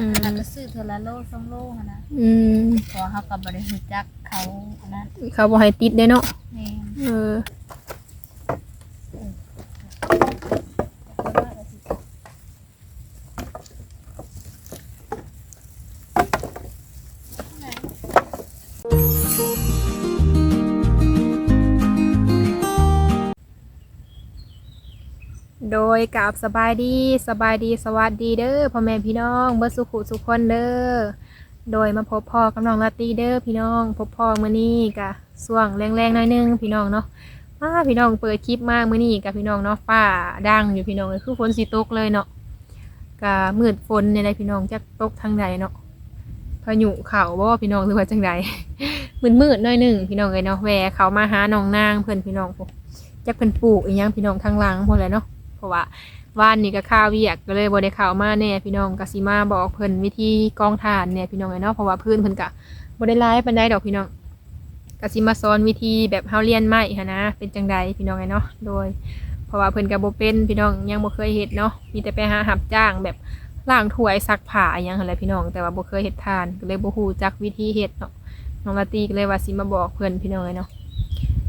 อืมเราก็ซื้อเทอละโลสองโลหั้นนะอืม เพอเขากับบริหูจักเขาอันนั้นเขาบ่ให้ติดเด้เนาะแม่น เออ โดยกับสบายดีสบายดีสวัสดีเด้อพ่อแม่พี่น้องเบิร์สุขุสุขคนเด้อโดยมาพบพ่อกับน้องลาตีเด้อพี่น้องพบพ่อมื้อนี้กะส่วงแรงๆหน่อยหนึงพี่น้องเนาะอ้าพี่น้องเปิดคลิปมากมื้อนี้กับพี่น้องเนาะฟ้าดังอยู่พี่น้องเลยคือฝนสิตกเลยเนาะกะมืดฝนในใดพี่น้องจักตกทางใดเนาะพายุเข่าบ่พี่น้องหรือว่าจังใดมืดๆหน่อยหนึงพี่น้องเลยเนาะแหวเขามาหาน้องนางเพิ่อนพี่น้องพวกจักเพิ่นปลูกอีหยังพี่น้องทางหลังพวกแหละเนาะ เพราะว่าว่านนี่ก็ข้าวเวียกก็เลยบ่ได้เข้ามาแน่พี่น้องกสิมาบอกเพิ่นวิธีกองถ่านเนี่ยพี่น้องเนาะเพราะว่าพื้นเพิ่นก็บ่ได้หลายปานใดดอกพี่น้องกสิมาสอนวิธีแบบเฮาเรียนใหม่หันะเป็นจังใดพี่น้องเนาะโดย เพราะว่าเพิ่นก็บ่เป็นพี่น้องยังบ่เคยเฮ็ดเนาะมีแต่ไปหารับจ้างแบบล้างถ้วยซักผ้าอหยังหั่นแหละพี่น้องแต่ว่าบ่เคยเฮ็ดทานก็เลยบ่ฮู้จักวิธีเฮ็ดเนาะน้องลาตีก็เลยว่าสิมาบอกเพิ่นพี่น้องเนาะ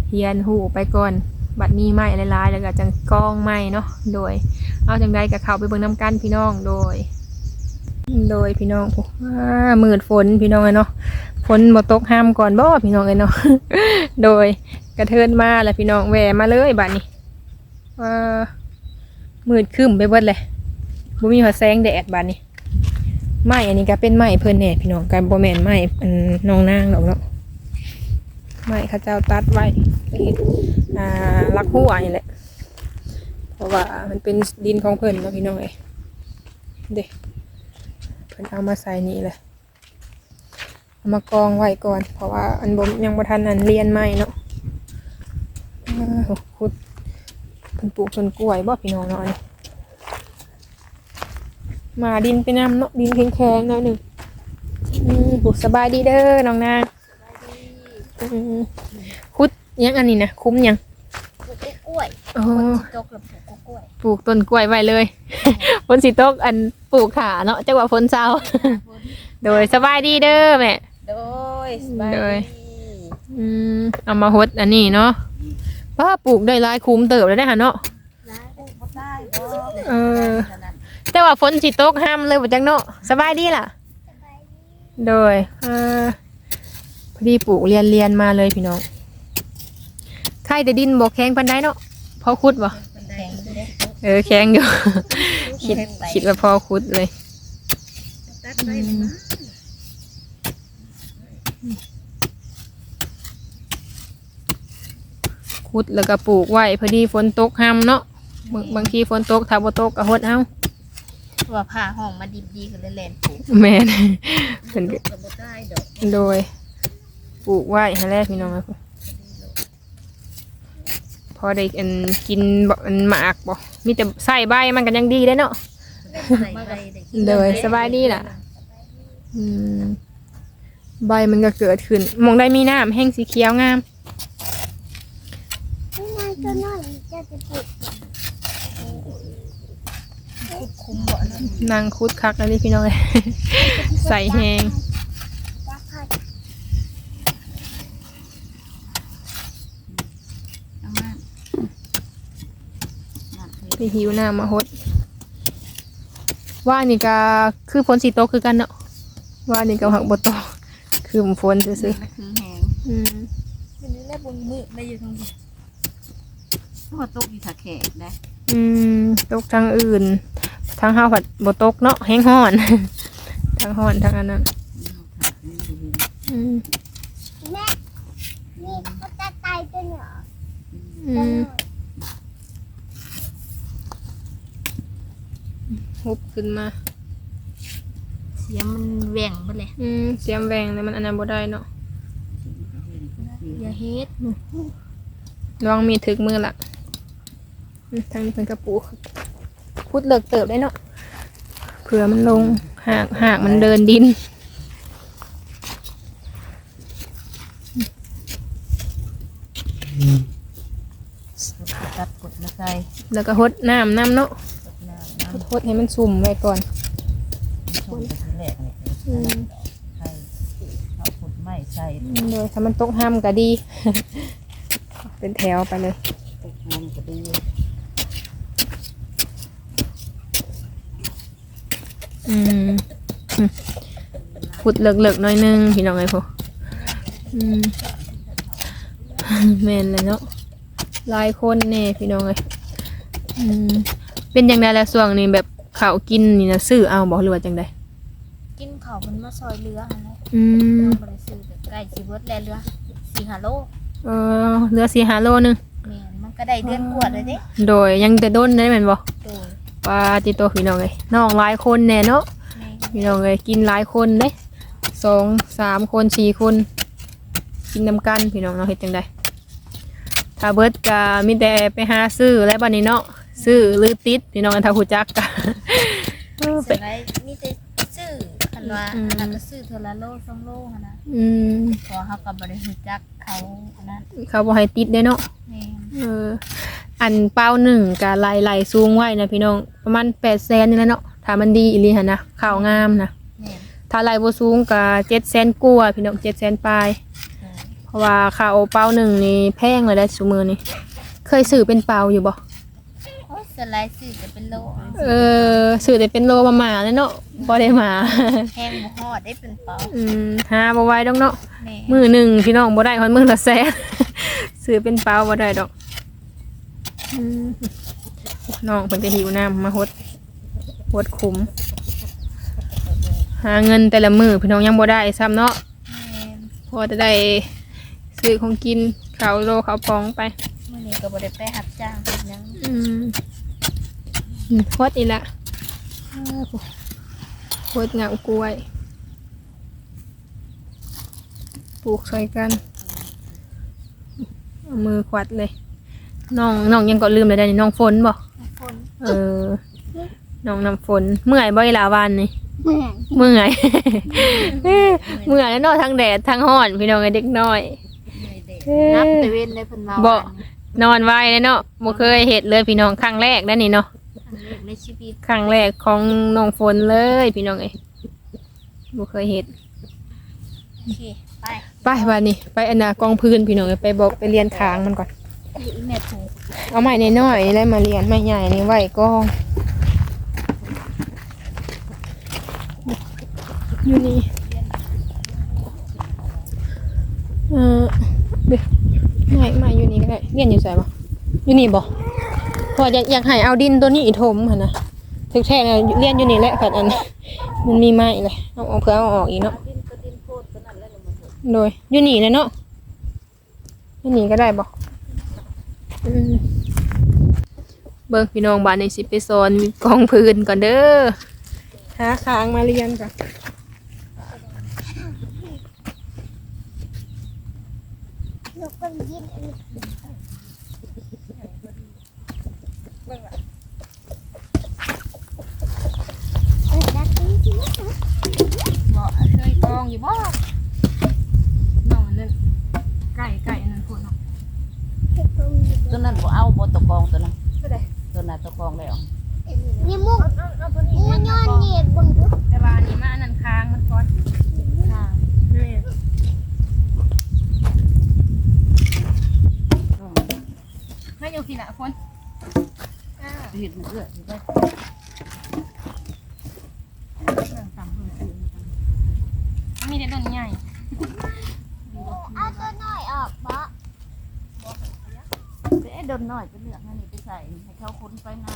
เรียนฮู้ไปก่อน บัดมีไม้หลายๆแล้วก็จังกองไม้เนาะโดย เอาจังใดกับเขาไปเบิ่งน้ำกันพี่น้องโดย โดยพี่น้องโอ้ว้ามืดฝนพี่น้องเลยเนาะฝนบ่ตกห้ามก่อนบ่พี่น้องเลยเนาะโดยกระเทินมาแล้วพี่น้องแหวมาเลยบัดนี้ว่ามืดครึ้มไปเบิดเลยบ่มีหัวแสงแดดบัดนี้ไม้อันนี้ก็เป็นไม้เพิ่นแน่พี่น้องกันบ่แม่นไม้อันน้องนางดอกเนาะ ไม้เขาเจ้าตัดไว้เฮ็ดอ่ารักหัวนี่แหละเพราะว่ามันเป็นดินของเพิ่นเนาะพี่น้องเอ้ยเด็เพิ่นเอามาใส่นี่เลยเอามากองไว้ก่อน เพราะว่าอันบ่ยังบ่ทันอันเรียนใหม่เนาะอ้าวขุดเพิ่นปลูกต้นกล้วยบ่พี่น้องเนาะอันนี้มาดินไปนำเนาะดินแข็งๆหน่อยหนึงอืมปลูกสบายดีเด้อน้องนาง อืมขุดยังอันนี้นะคุ้มยังปลูกกล้วยโอ้คนที่ตกแล้วปลูกกล้วยปลูกต้นกล้วยไว้เลยฝนสิตกอันปลูกขาเนาะจังหวะฝนเช้า โดยสบายดีเด้อแม่โดยสบายโดยดีอืมเอามาฮดอันนี้เนาะป้าปลูกได้หลายคุ้มเติบเลยนะฮะเนาะร้ายปลูกบ่ได้บ่เออ แต่ว่าฝนสิตกห้ามเลยบ่จังเนาะสบายดีล่ะ โดยเออ พอดีปลูกเรียนเรียนมาเลยพี่น้องใครแต่ดินบ่แข็งปานใดเนาะพอขุดบ่แข็งอยู่เด้เออแข็งอยู่ คิดคิดว่าพอขุดเลยตัดไปเลยนะขุดแล้วก็ปลูกไว้พอดีฝนตกห้ามเนาะบางบางทีฝนตกถ้าบ่ตกก็หดเอาว่าผ่าห้องมาดิบดีก็เลยแล่นปลูกแม่นเพิ่นก็ก็บ่ได้ดอกโดย ปลูกไว้ให้แรกพี่น้องนะพอได้อันกินบ่อันหมากบ่มีแต่ใส่ใบมันก็ยังดีได้เนาะใส่ไปได้กินโดยสบายดีล่ะอืมใบมันก็เกิดขึ้นหมองได้มีน้ำแห้งสีเขียวงามนายก็น้อยจะจะปลูกคุ้มบ่เนาะนางคุดคักแล้วนี่พี่น้องเลยใส่แหง จะผัด เอามาน้ำเฮ็ด ไปหิวน้ำมาหด ว่านี่ก็คือฝนสีตกคือกันเนาะว่านี่ก็หักบตกคือฝนซื่อมันคือแหงๆอืมทีนี้แลบนมือได้อยู่ทางนี้ว่าตกอยู่ถ้าแขกได้อืมตกทางอื่นทางห้าวผัดบตกเนาะแห้งห้อน ทางห้อนทางอันนั้นอืมแม่ นี่เขาจะตายตัวเหรออืม หุบขึ้นมา เสียงมันแหว่งไปเลยอืมเสียมแหวงเลยมันอันนั้นบ่ได้เนาะอย่าเฮ็ดลองมีถึกมือละอืมทางนี้เป็นกระปูพุดเลิกเติบได้เนาะเผื่อมันลงหากหากมันเดินดิน ตัดกดมาใส่แล้วก็หดน้ำน้ำเนาะ กดน้ำน้หดให้มันสุ่มไว้ก่อนำชมไปทางแรกนี่คืออืมให้เอาขุดไม้ใส่โดยถ้ามันตกห้ามก็ดี เป็นแถวไปเลยตกมันก็ดีอืมอืมขุดเลิกๆหน้อยนึงพี่น้องไอ้พวกอืมแม่นเลยเนาะหลายคนแน่พี่น้องเอ้ยอืม เป็นจังไดล่ะช่วงนี้แบบข้าวกินนี่นะซื้อเอาบ่หรือว่าจังไดกินข้าวมันมาซอยเรือหั่นแหละอืมเราบ่ได้ซื้อแต่ไก่สิเบิดแล้วเรือ4 5โลเออเหลือ4 5โลนึงแม่นมันก็ได้เดือนกว่าเลยเด้โดยยังแต่ด้นได้แม่นบ่โดยปาติโตพี่น้องเอ้ยน้องหลายคนแน่เนาะแม่พี่น้องเอ้ยกินหลายคนเด้สองสามคนสี่คน กินนำกันพี่น้องเนาะเฮ็ดจังไดถ้าเบิดก็มีแต่ไปหาซื้อแล้วบัดนี้เนาะ ซื้อหรือติดพี่น้องกันถ้าฮู้จักก็เออไป เสร็จแล้วมีแต่ซื้อคันว่าอืม อันนั้นก็ซื้อเทอละโลสองโลหั่นน่ะอืมเพอเฮาก็บ่ได้รู้จักเขาอันนั้นเขาบ่ให้ติดเด้เนาะแม่นเออ อันเป้าหนึ่งก็ไล่ไล่สูงไว้นะพี่น้องประมาณ800,000นี่แหละเนาะถ้ามันดีอีหลีหั่นนะข้าวงามนะแม่นถ้าไล่บ่สูงก็700,000กว่าพี่น้อง700,000ปลายโดยเพราะว่าข้าวเป้าหนึ่งนี่แพงเลยได้ซุมือนี่เคยซื้อเป็นเปล่าอยู่บ่ โอ้ยสไลด์ซื้อจะเป็นโลเออซื้อแต่เป็นโลมาหมาแล้วเนาะบ่ได้หมาแพงบ่ฮอดได้เป็นเปาอืมหาบ่ไหวดอกเนาะแม่มือหนึ่งพี่น้องบ่ได้ฮอดมือละแสนซื้อเป็นเปล่าบ่ได้ดอกอืมน้องเพิ่นก็หิวน้ำมาหดหดขุม หาเงินแต่ละมือพี่น้องยังบ่ได้ซ้ำเนาะแม่นพอจะได้ซื้อของกินข้าวโลข้าวปองไป มื้อนี้ก็บ่ได้ไปรับจ้างเฮ็ดหยังอืมอืม โคตรอีละอ้าวโคตรเหงากล้วย ปลูกใส่กันเอามือควัดเลย น้องน้องยังก็ลืมเลยได้นี่น้องฝนบ่ฝนเออ น้องน้ำฝน เมื่อยบ่อีหลาวันนี่ เมื่อย เมื่อย เมื่อยแล้วเนาะทั้งแดดทั้งร้อน พี่น้องไอ้เด็กน้อยนับแต่เว้นได้เพิ่นมาบ่วันนอนไว้เลยเนาะบ่เคยเห็ดเลยพี่น้องครั้งแรกได้อนี่เนาะ ครั้งแรกในชีวิตครั้งแรกของน้องฝนเลยพี่น้องเอ้ยบ่เคยเห็ดโอเคไปไปวันนี้ไปอนนากองพื้นพี่น้องเอ้ยไปบอกไปเรียนค้างมันก่อนอยู่อีแม่ถูกเอาไม้น้อยๆแล้วมาเรียนไม้ใหญ่นี่ไว้กองอยู่นี่เออเดี๋ยวไม่ไม่อยู่นี่ก็ได้เรียนอยู่ไสบ่อยู่นี่บ่เพออยากอยากให้เอาดินตัวนี้ถมหั่นนะถึกแท้แล้วเรียนอยู่นี่แหละคันอัน มันมีไม้เลยเอาเอาเพื่อเอาออกอีกเนาะโดยอยู่นี่เลยเนาะอยู่นี่ก็ได้บอืมเบิ่งพี่น้องบ้านในสิไปสอนกองพื้นก่อนเด้อหาค้างมาเรียนก่อนลูกเป็นยินอันนี้ เออดักจริงๆนะบ่เคยกองอยู่บ่น้องอันนั้นไก่ไก่อันนั้นพูดเนาะ ตัวนั้นบ่เอาบ่ตะกองตัวนั้น ก็ได้ ตัวนั้นตะกองแล้ว นี่มุก เอาเอาตัวนี้ มูย้อนเหยียดบนทุก แต่ว่าอันนี้มาอันนั้นค้างมันก่อน ทาง นี่ อืม ให้อยู่พี่ละคนอ่า เห็ดมันเอื้อสิได้ มีแต่ต้นใหญ่เอาตัวน้อยออกบ่ไปไอ้ดนน้อยไปเลือกอันนี้ไปใส่ให้เขาค้นไปนา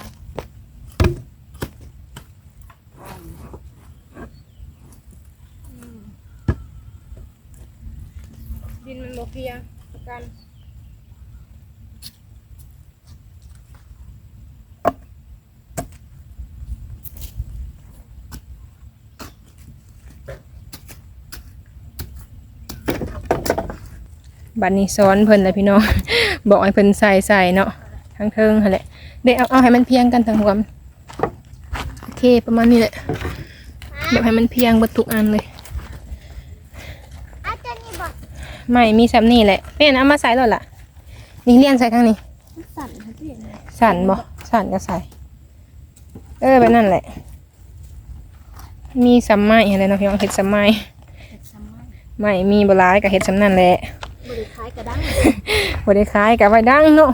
ดินมันโลเพียกัน บัดนี้ซ้อนเพิ่นเลยพี่น้อง บอกให้เพิ่นใส่ใส่เนาะทั้งเทิงหั่นแหละเดี๋ยวเอาเอาให้มันเพียงกันทั้งหัวมันโอเคประมาณนี้แหละแบบให้มันเพียงบิดทุกอันเลยไม่มีซ้ำนี่แหละเป็นเอามาใส่แล้วล่ะนี่เลียนใส่ข้างนี้สั่นเขาเปลี่ยนเลยสั่นบ่สั่นก็ใส่เออไปนั่นแหละ มีสำไม้อะไรเนาะพี่น้องเฮ็ดสำไม้เห็ดซ้ำไม้ไม่มีบลายก็เฮ็ดสำนั่นแหละ บริคล้ายกระด้างบ่ได้ขายก็ไว้ดังเนาะ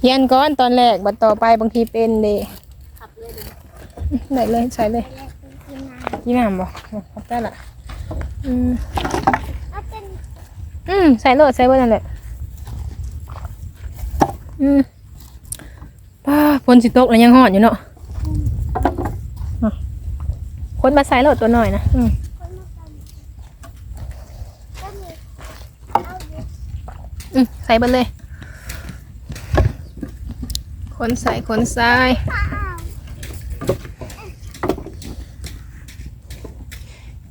เฮียนก่อนตอนแรกบัดต่อไปบางทีเป็นเด้ขับเลยเดี๋ยวได้เลยใส่เลยกินน้ำบ่ครับได้ละอืมอืมใส่โลดใส่เบอร์นั่นแหละอืมป้าฝนสิตกแล้วยังหอนอยู่เนาะคนมาใส่โลดตัวหน่อยนะอืม คนมาทำก็มีเอาอยู่ อืมใส่เบอร์เลยคนใส่คนใส่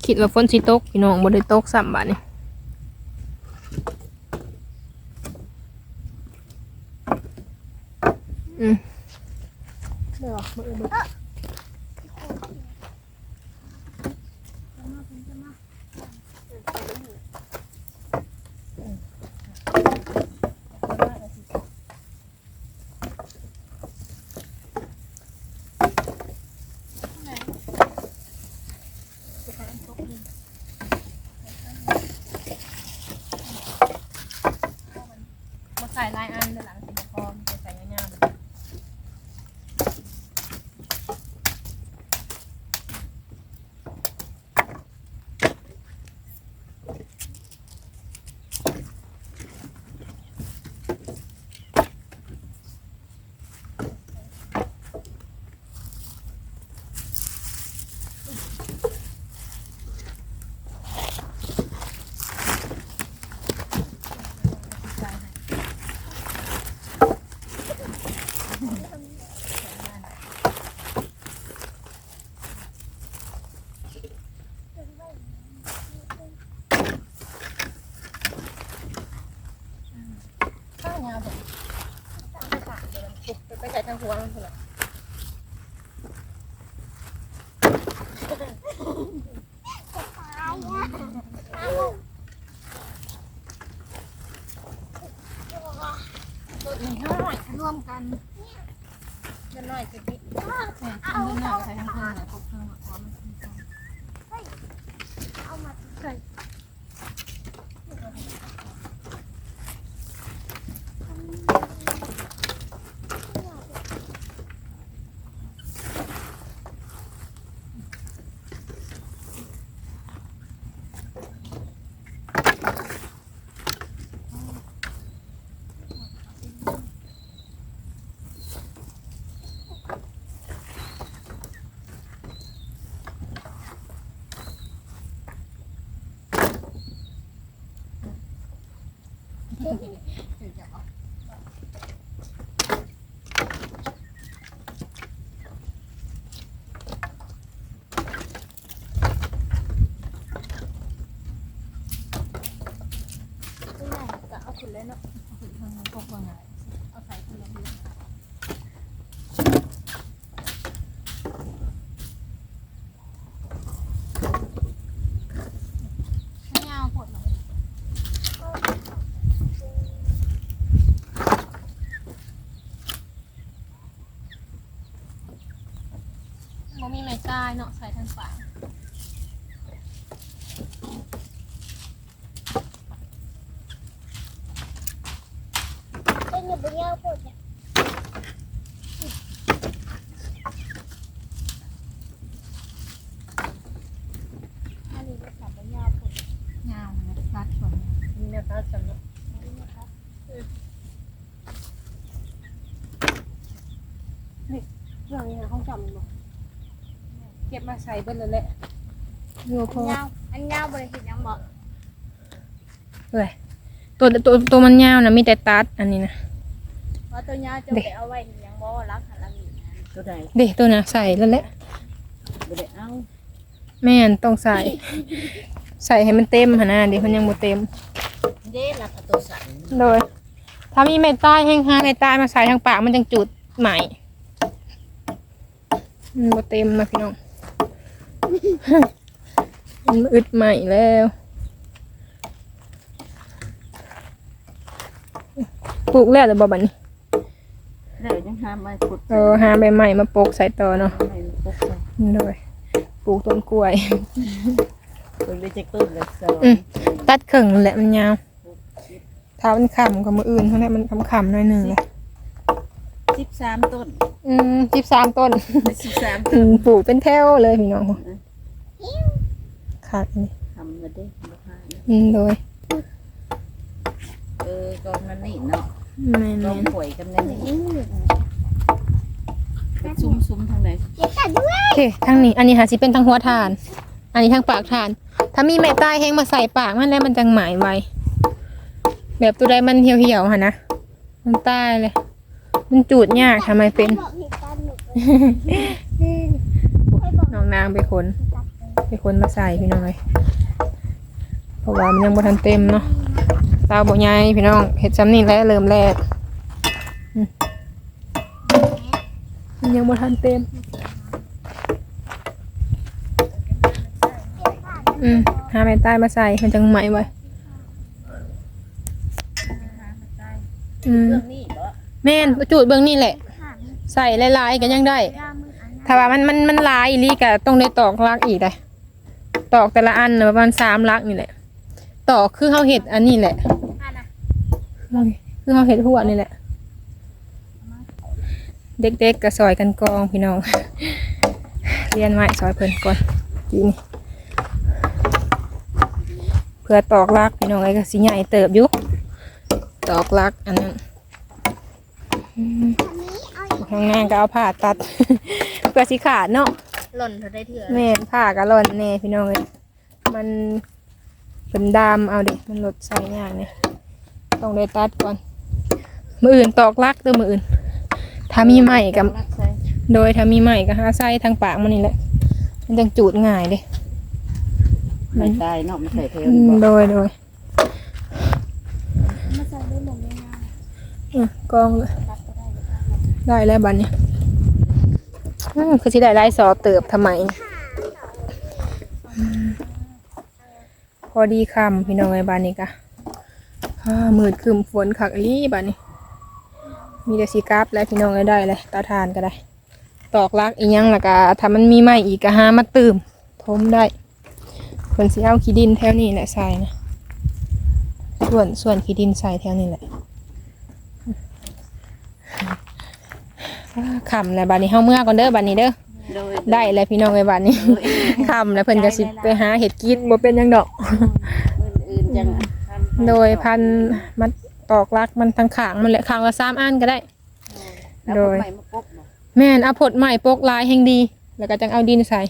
คิดว่าฝนสิตกพี่น้องบ่ได้ตกซ้ำบาดนี่อืมเดี๋ยวมือมือ มาใส่ลายอันเดี๋ยวหลังสิบพอมจะใส่ง่าย ข้าวยาวแบบไปใส่ทางหัวมันเถอะ ตายอะ ตัวนี้เท่าไหร่รวมกันเงินน้อยจะดิเงินน้อยใส่ทั้งเงินหลายพวกเครื่องหมักพร้อมมันกินกัน เอามาใส่ ไม่ได้ก็ เนาะเอาขุนทางนั้นพวกว่าไงเอาใส่ขุนละเดือนให้ยาวปวดหน่อยมันมีไม้จ้ายเนาะใส่ทางฝา เป็นอยู่บนยอดพูดเนี่ยอันนี้ก็สับบนยอดพูดยาวนะรัดชนนี่นะคะสำหรับนี่นะคะเรื่องนี้ห้องจำบ่เก็บมาใส่เบิ้ลเลยแหละโยพอัอนยาวอันยาวบริหิตยังบอกเลยตัวตัวตัวมันยาวนะมีแต่ตัดอันนี้นะ เพราะตัวยาวจะไปเอาไว้ยังบอกรักหันหลังอยู่นะตัวใดเด็ตัวน่ะใส่แล้วแหละบ่ได้เอาแม่นต้องใส่ ใส่ให้มันเต็มหนนะเดี๋ยวมันยังบ่เต็ม เด้รักเอาตัวสั่นโดย ถ้ามีเม็ดใต้แห้งๆเม็ดใต้มาใส่ทางปากมันจังจุดใหม่มันบ่เต็มนะพี่น้อง มันอึดใหม่แล้วปลูกแล้วแต่บ่บัดนี้ ได้ยังหาไม้ขุดเออหาใบใหม่มาปลูกใส่ต่อเนาะไม้มาปกใส่โดยปลูกต้นกล้วยเพิ่นได้จักต้นละสองอืม ตัดเข่งแหละมันยาวถ้ามันขำกับมืออื่นเท่านั้นมันขำๆหน่อยหนึ่งเลยสิบสามต้นอืมสิบสามต้น สิบสามอืมปลูกเป็นแถวเลยพี่น้องขาดนี่ทำมาได้บ่พานะอืมโดยเออกองนั้นนี่เนาะ แม่กองนป่วยกันนั่นนี่ไปซุ่มซุ่มๆทางไหนเจ๊กัดด้วยๆโอเคทางนี้ อันนี้หาสิเป็นทางหัวทาน อันนี้ทางปากทาน ถ้ามีแม่ใต้แห้งมาใส่ปากมันแล้วมันจังหมายไวแบบตัวใดมันเหี่ยวๆค่ะนะ มันใต้เลย มันจูดยากทำไมเป็นบอกเหตุการณ์หนูให้บอกน้องนางไปคนจับเลยไปคนมาใส่พี่น้องเลยเพราะว่ามันยังบ่ทันเต็มเนาะ เตาบ่ใหญ่พี่น้องเห็ดซ้ำนี่แหละเริ่มแรกมันยังบ่ทันเต็มอืมหาไม้ใต้มาใส่มันจังไหมไว้อืมเรื่นี้บ่แม่นจูดเบื้องนี่แหละ ใส่ลายๆก็ยังได้ ถ้าว่ามันมันมันลายอีลีก็ต้องได้ตอกลักอีกเลยตอกแต่ละอันประมาณสามลักนี่แหละ ตอกคือเขาเห็ดอันนี้แหละอันน่ะคือเขาเห็ดหัวนี่แหละ เด็กๆก็ซอยกันกองพี่น้อง เรียนไว้ซอยเพิ่นก่อนจีนี่เพื่อตอกลักพี่น้องไอ้ก็สิใหญ่เติบอยู่ตอกลักอันนั้นอืมอันนี้เอาข้างหน้าก็เอาผ้าตัด เพื่อสิขาดเนาะ หล่นเธอได้เถื่อแม่นผ้ากะล่อนแน่พี่น้องเอ้ยมัน เป็นดามเอาดิมันลดใส่ยากเนี่ยต้องได้ตัดก่อน มืออื่นตอกลักเด้อมืออื่นถ้ามีใหม่กับรักใส่โดยถ้ามีใหม่ก็หาไส้ทางปากมันนี่แหละ มันจังจูดง่ายเด้ไม่ตายเนาะมันใส่เทวอืนี่มบ่โดยโดยมาใส่ได้หมดเลยนะอะกองเลยได้แล้วบัดนี้อืมคือสิได้ไล่สอเติบทำไมอืมพ อดีคำพี่น้องไอ้บ้านนี้กะมืดครึมฝนขักอีหลีบ้านนี้ มีแต่สีกราฟและพี่น้องไอ้ได้เลยตาทานก็ได้ ตอกลักอีกยังและกะถ้ามันมีไม้อีกก็หามาตื่มทมได้เพิ่นสิเอาขี้ดินแถวนี้แหละใส่นะส่วนส่วนขี้ดินใส่แถวนี้แหละคำแล้วบัดนี้เฮาเมื่อก่อนเด้อบัดนี้เด้อ โดยได้แล้วพี่น้องไอ้บัดนี้คำแล้วเพิ่นก็สิไปหาเห็ดกินบ่เป็นหยังดอกมื้ออื่นจังโดยพันมันตอกลักมันทางขางมันแหละขางละสามอันก็ได้ โดโดยยใหม่มาปบเนาะแม่นเอาผดใหม่ปกลายแห่งดี แล้วก็จังเอาดินใส่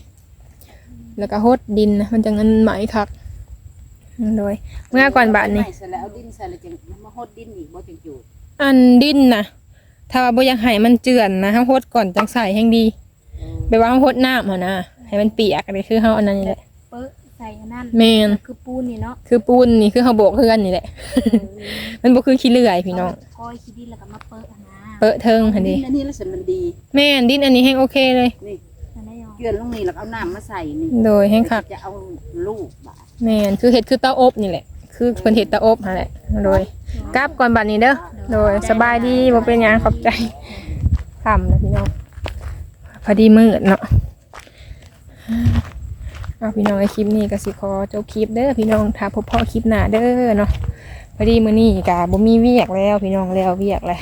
แล้วก็โฮดดินนะมันจังอันไหมคักโดย เมื่อก่อนบาดนี้ใหม่เสร็จแล้วเอาดินใส่แล้วจังมาฮดดินอีกบ่จังจูดอันดินนะถ้าว่าบ่อยากให้มันเจือนนะเฮาโฮดก่อนจังใส่แห่งดี แปลว่าเฮาโฮดน้ำหั่นนะให้มันเปียกนี่คือเฮาอันนั้นนี่แหละ เปิ้ลใส่อันนั่นแม่น คือปูนนี่เนาะคือปูนนี่คือเขาโบกเพื่อนนี่แหละ มันบ่คือขี้เลื่อยพี่น้องคอยคิดดินแล้วก็มาเปิ้ลอันนะเปอะเทิงหันดิดีนอันนี้แล้วสันมันดี แม่นดินอันนี้แห้งโอเคเลย นี่อันนั้นยอเกลือนลงนี่แล้วก็เอาน้ำมาใส่นี่โดยแห้งคักจะเอาลูกบาดแม่นคือเห็ดคือเตาอบนี่แหละ คือเพิ่นเห็ดเตาอบหั่นแหละ โดยกลับก่อนบัดนี้เด้อ โดยสบายดีบ่เป็นหยังขอบใจค่ำนะพี่น้อง พอดีมืดเนาะเอาพี่น้องไอคลิปนี้ก็สิขอจบคลิปเด้อพี่น้องถ้าพบพ่อคลิปหน้าเด้อเนาะพอดีมื้อนี้ก็บ่มีเวียกแล้ว พี่น้องแล้วเวียกแล้ว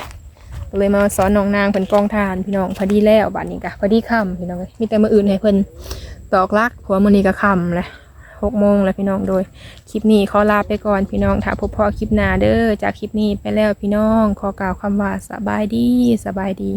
ก็เลยมาสอนน้องนางเพิ่นกองทานพี่น้องพอดีแล้วบัดนี้ก็พอดีค่ำพี่น้องมีแต่มื้ออื่นให้เพิ่นตอกลักเพราะว่ามื้อนี้ก็ค่ำแล้วหกโมงแล้วพี่น้องโดย คลิปนี้ขอลาไปก่อนพี่น้องถ้าพบพ่อคลิปหน้าเด้อจากคลิปนี้ไปแล้วพี่น้องขอกล่าวคำว่าสบายดีสบายดี